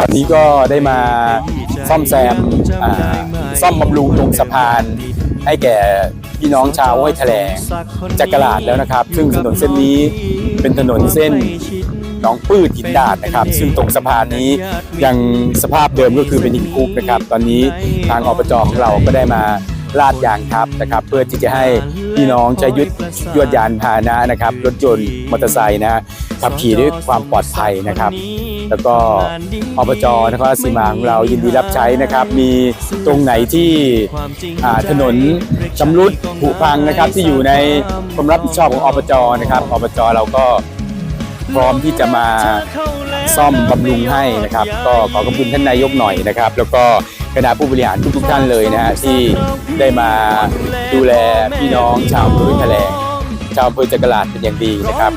วันนี้ก็ได้มาซ่อมแซมอ่าซ่อมบำรุงตรงสะพาน ให้แก่พี่น้องชาวห้วยแถลงจักรลาดแล้วนะครับ ซึ่งถนนเส้นนี้เป็นถนนเส้นหนองปืดหินดาดนะครับ ซึ่งตรงสะพานนี้ยังสภาพเดิมก็คือเป็นหินคุกนะครับ ตอนนี้ทางอบจของเราก็ได้มาลาดยางทับนะครับ เพื่อที่จะให้ พี่น้องใช้ยุดยวดยานพาหนะนะครับรถยนต์มอเตอร์ไซค์นะขับขี่ด้วยความปลอดภัยนะครับ แล้วก็อบจนะครราชสีมาของเรายินดีรับใช้นะครับ มีตรงไหนที่ถนนชำรุดผุพังนะครับ ที่อยู่ในความรับผิดชอบของอบจนะครับอบจเราก็พร้อมที่จะมาซ่อมบำรุงให้นะครับ ก็ขอขอบคุณท่านนายกหน่อยนะครับ แล้วก็ คณะผู้บริหารทุกๆท่านเลยนะฮะที่ได้มาดูแลพี่น้องชาวพื้นแถลง ชาวอำเภอจักราดเป็นอย่างดีนะครับ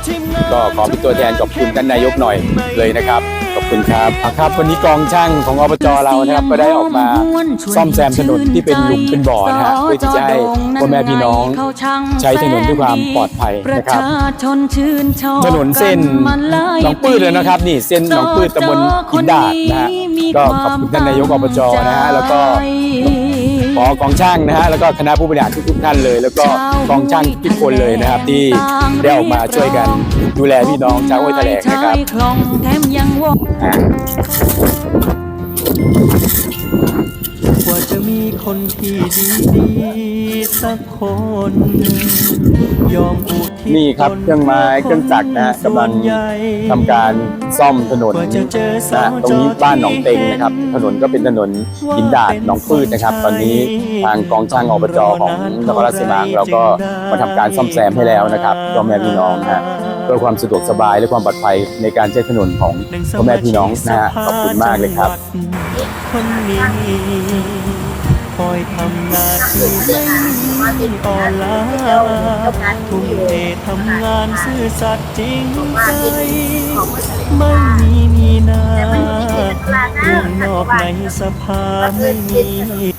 ก็ขอเป็นตัวแทนขอบคุณท่านนายกหน่อยเลยนะครับ ขอบคุณครับอะครับ วันนี้กองช่างของอบจเรานะครับก็ได้ออกมาซ่อมแซมถนนที่เป็นหลุมเป็นบ่อนะฮะเพื่อที่จะให้พ่อแม่พี่น้องใช้ถนนด้วยความปลอดภัยนะครับถนนเส้นหนองปื้ดเลยนะครับ นี่เส้นหนองปื้ดตำบลหินดาดนะฮะก็ขอบคุณท่านนายกอบจนะฮะแล้วก็ ขอกองช่างนะฮะแล้วก็คณะผู้บริหารทุกๆท่านเลย แล้วก็กองช่างทุกคนเลยนะครับ ที่ได้ออกมาช่วยกันดูแลพี่น้องชาวห้วยแถลงนะครับคลองแถมยังวงอ่ากว่าจะมีคนที่ดีดีๆ สักคนหนึ่งยอมอุทิศนี่ครับเครื่องไม้เครื่องจักรนะฮะกำลังทำการซ่อมถนนนะฮะตรงนี้บ้านหนองเต็งนะครับ ถนนก็เป็นถนนหินดาดหนองปืดนะครับ ตอนนี้ทางกองช่างอบจของนครราชสีมาเราก็มาทำการซ่อมแซมให้แล้วนะครับพ่อแม่พี่น้องนะฮะเพื่อความสะดวกสบายและความปลอดภัยในการใช้ถนนของพ่อแม่พี่น้องนะฮะขอบคุณมากเลยครับ คอยทำหน้าที่ไม่มีอ่อนล้าทุ่มเททำงานซื่อสัตย์จริงใจไม่มีนีนาเรื่องนอกในสภาไม่มี